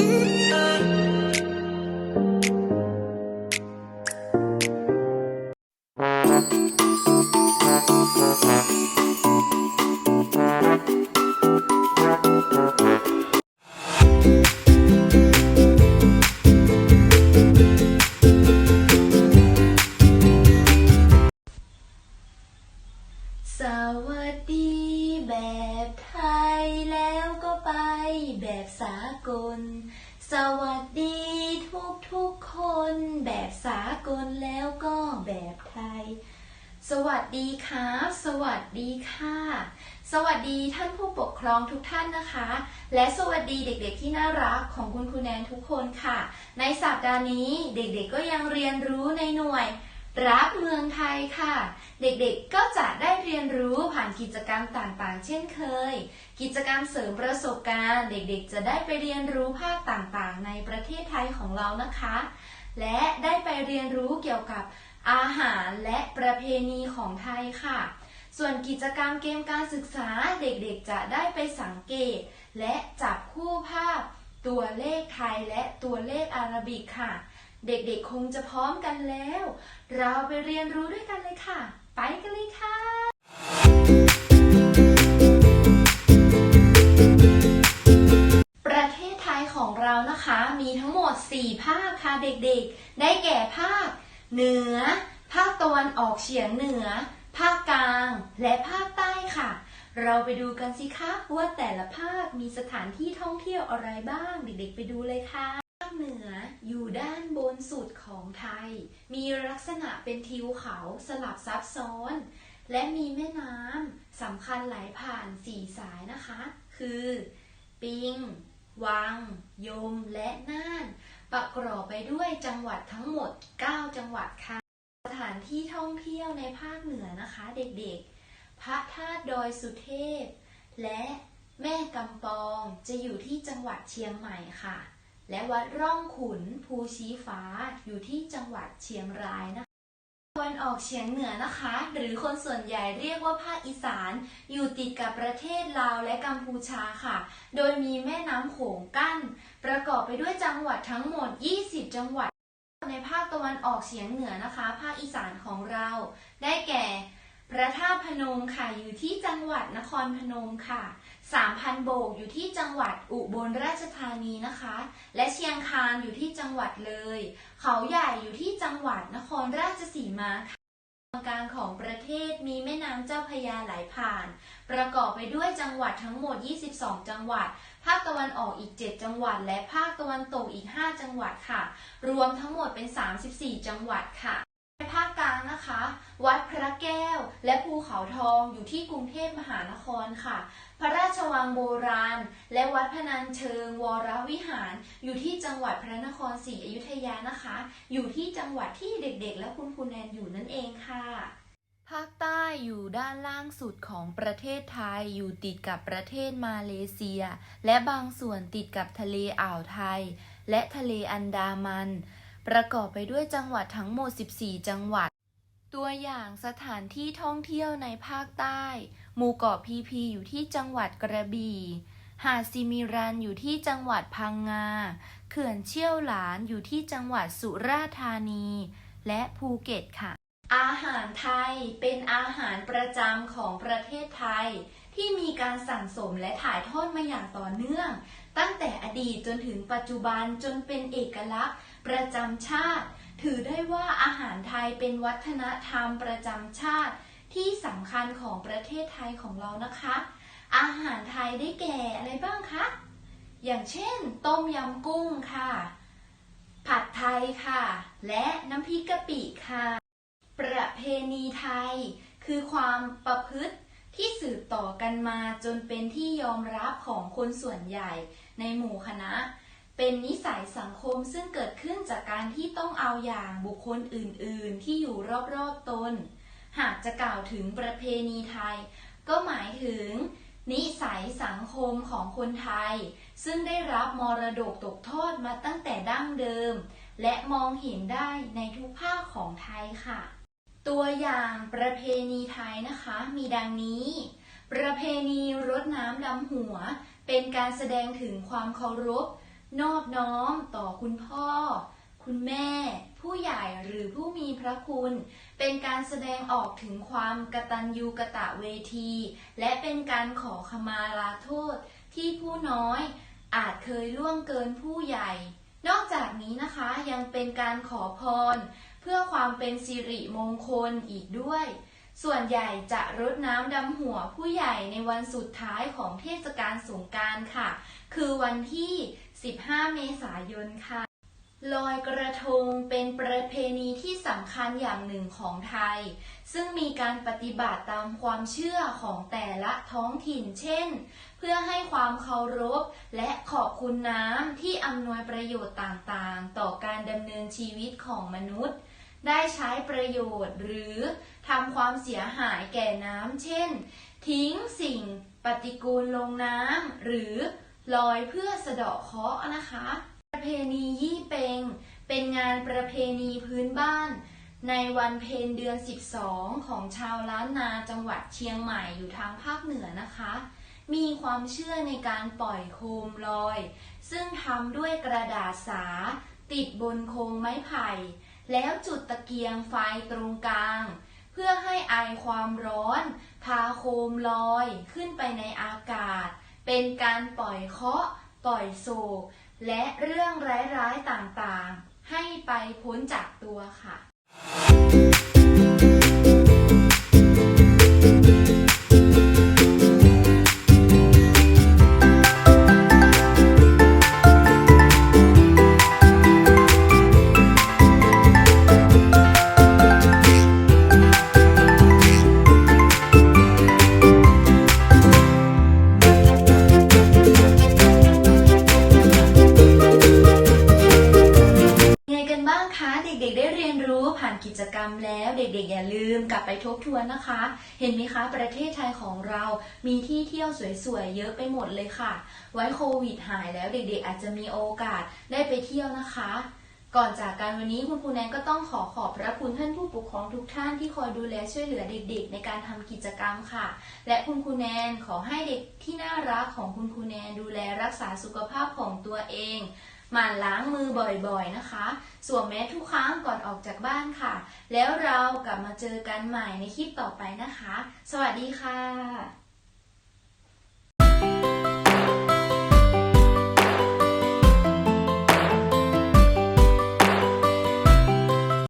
ส สากล สวัสดีทุกทุกคนแบบสากลแล้วก็แบบไทย สวัสดีครับ สวัสดีค่ะ สวัสดีท่านผู้ปกครองทุกท่านนะคะ และสวัสดีเด็กๆที่น่ารักของคุณครูแนนทุกคนค่ะ ในสัปดาห์นี้เด็กๆก็ยังเรียนรู้ในหน่วย รักเมืองไทยค่ะ เด็กๆก็จะได้เรียนรู้ผ่านกิจกรรมต่างๆ เช่นเคย กิจกรรมเสริมประสบการณ์ เด็กๆ จะได้ไปเรียนรู้ภาคต่างๆ ในประเทศไทยของเรานะคะ และได้ไปเรียนรู้เกี่ยวกับอาหารและประเพณีของไทยค่ะ ส่วนกิจกรรมเกมการศึกษาเด็กๆ จะได้ไปสังเกต และจับคู่ภาพ ตัวเลขไทยและตัวเลขอาราบิกค่ะ เด็กๆคงจะพร้อมกันแล้ว เราไปเรียนรู้ด้วยกันเลยค่ะ ไปกันเลยค่ะ ประเทศไทยของเรานะคะมีทั้งหมด 4 ภาคค่ะเด็กๆ ได้แก่ภาค เหนือ ภาคตะวันออกเฉียงเหนือ ภาคกลาง และภาคใต้ค่ะ เราไปดูกันสิคะว่าแต่ละภาคมีสถานที่ท่องเที่ยวอะไรบ้าง เด็กๆ ไปดูเลยค่ะ เหนืออยู่ด้านบนสุดของไทย มีลักษณะเป็นทิวเขาสลับซับซ้อน และมีแม่น้ำสำคัญไหลผ่านสี่สายนะคะ คือ ปิง วัง ยม และน่าน ประกอบไปด้วยจังหวัดทั้งหมด 9 จังหวัดค่ะ สถานที่ท่องเที่ยวในภาคเหนือนะคะเด็กๆ พระธาตุดอยสุเทพ และแม่กำปองจะอยู่ที่จังหวัดเชียงใหม่ค่ะ และวัดร่องขุนภูชีฟ้าอยู่ที่จังหวัดเชียงรายนะคะตะวันออกเฉียงเหนือนะคะ หรือคนส่วนใหญ่เรียกว่าภาคอีสาน อยู่ติดกับประเทศลาวและกัมพูชาค่ะ โดยมีแม่น้ำโขงกั้น ประกอบไปด้วยจังหวัดทั้งหมด 20 จังหวัด ในภาคตะวันออกเฉียงเหนือนะคะ ภาคอีสานของเรา ได้แก่ พระธาตุพนมค่ะอยู่ที่จังหวัดนครพนมค่ะ3,000โบกอยู่ที่จังหวัดอุบลราชธานีนะคะ และเชียงคานอยู่ที่จังหวัดเลย เขาใหญ่อยู่ที่จังหวัดนครราชสีมาค่ะตรงกลางของประเทศมีแม่น้ำเจ้าพยาไหลผ่าน ประกอบไปด้วยจังหวัดทั้งหมด 22 จังหวัด ภาคตะวันออกอีก 7 จังหวัด และภาคตะวันตกอีก 5 จังหวัดค่ะ รวมทั้งหมดเป็น 34 จังหวัดค่ะ ภาคกลางนะคะ วัดพระแก้วและภูเขาทองอยู่ที่กรุงเทพมหานครค่ะ พระราชวังโบราณ และวัดพนัญเชิงวรวิหาร อยู่ที่จังหวัดพระนครศรีอยุธยานะคะ อยู่ที่จังหวัดที่เด็กๆ และคุณครูแนนอยู่นั่นเองค่ะ ภาคใต้อยู่ด้านล่างสุดของประเทศไทยอยู่ติดกับประเทศมาเลเซีย และบางส่วนติดกับทะเลอ่าวไทย และทะเลอันดามัน ประกอบไปด้วยจังหวัดทั้งหมด 14 จังหวัด ตัวอย่างสถานที่ท่องเที่ยวในภาคใต้ หมู่เกาะพีพีอยู่ที่จังหวัดกระบี่ หาดซิมิรันอยู่ที่จังหวัดพังงา เขื่อนเชี่ยวหลานอยู่ที่จังหวัดสุราษฎร์ธานี และภูเก็ตค่ะ อาหารไทยเป็นอาหารประจำของประเทศไทยที่มีการสั่งสมและถ่ายทอดมาอย่างต่อเนื่อง ตั้งแต่อดีตจนถึงปัจจุบันจนเป็นเอกลักษณ์ ประจำชาติ ถือได้ว่าอาหารไทยเป็นวัฒนธรรมประจำชาติที่สำคัญของประเทศไทยของเรานะคะ อาหารไทยได้แก่อะไรบ้างคะ อย่างเช่น ต้มยำกุ้งค่ะ ผัดไทยค่ะ และน้ำพริกกะปิค่ะ ประเพณีไทย คือความประพฤติที่สืบต่อกันมาจนเป็นที่ยอมรับของคนส่วนใหญ่ในหมู่คณะ เป็นนิสัยสังคมซึ่งเกิดขึ้นจากการที่ต้องเอาอย่างบุคคลอื่นๆ ที่อยู่รอบๆตน หากจะกล่าวถึงประเพณีไทย ก็หมายถึง นิสัยสังคมของคนไทย ซึ่งได้รับมรดกตกทอดมาตั้งแต่ดั้งเดิม และมองเห็นได้ในทุกภาคของไทยค่ะ ตัวอย่างประเพณีไทยนะคะมีดังนี้ ประเพณีรดน้ำดำหัว เป็นการแสดงถึงความเคารพ นอบน้อมต่อคุณพ่อ คุณแม่ ผู้ใหญ่หรือผู้มีพระคุณ เป็นการแสดงออกถึงความกตัญญูกะตะเวที และเป็นการขอขมาลาโทษ ที่ผู้น้อยอาจเคยล่วงเกินผู้ใหญ่ นอกจากนี้นะคะยังเป็นการขอพร เพื่อความเป็นสิริมงคลอีกด้วย ส่วนใหญ่จะรดน้ำดำหัวผู้ใหญ่ในวันสุดท้ายของเทศกาลสงกานต์ค่ะ คือวันที่ 15 เมษายนค่ะลอยกระทงเป็นประเพณีที่สำคัญอย่างหนึ่งของไทย ซึ่งมีการปฏิบัติตามความเชื่อของแต่ละท้องถิ่นเช่น เพื่อให้ความเคารพและขอบคุณน้ำที่อำนวยประโยชน์ต่างๆ ต่อการดำเนินชีวิตของมนุษย์ ได้ใช้ประโยชน์ หรือทำความเสียหายแก่น้ำเช่น ทิ้งสิ่งปฏิกูลลงน้ำหรือลอยเพื่อสะเดาะเคราะห์นะคะ ประเพณียี่เปงเป็นงานประเพณีพื้นบ้านในวันเพ็ญเดือน 12 ของชาวล้านนาจังหวัดเชียงใหม่อยู่ทางภาคเหนือนะคะ มีความเชื่อในการปล่อยโคมลอย ซึ่งทำด้วยกระดาษสา ติดบนโครงไม้ไผ่ แล้วจุดตะเกียงไฟตรงกลาง เพื่อให้ไอความร้อน พาโคมลอยขึ้นไปในอากาศ เป็นการปล่อยเคาะ ปล่อยโศก และเรื่องร้ายๆต่างๆ ให้ไปพ้นจากตัวค่ะ ด็กๆ อย่าลืมกลับไปทบทวนนะคะ เห็นไหมคะ ประเทศไทยของเรามีที่เที่ยวสวยๆ เยอะไปหมดเลยค่ะ ไว้โควิดหายแล้วเด็กๆ อาจจะมีโอกาสได้ไปเที่ยวนะคะ ก่อนจากการวันนี้คุณครูแนนก็ต้องขอขอบพระคุณท่านผู้ปกครองทุกท่านที่คอยดูแลช่วยเหลือเด็กๆ ในการทำกิจกรรมค่ะ และคุณครูแนนขอให้เด็กที่น่ารักของคุณครูแนนดูแลรักษาสุขภาพของตัวเอง หมั่นล้างมือบ่อยๆนะคะ สวมแมสทุกครั้งก่อนออกจากบ้านค่ะ แล้วเรากลับมาเจอกันใหม่ในคลิปต่อไปนะคะ สวัสดีค่ะ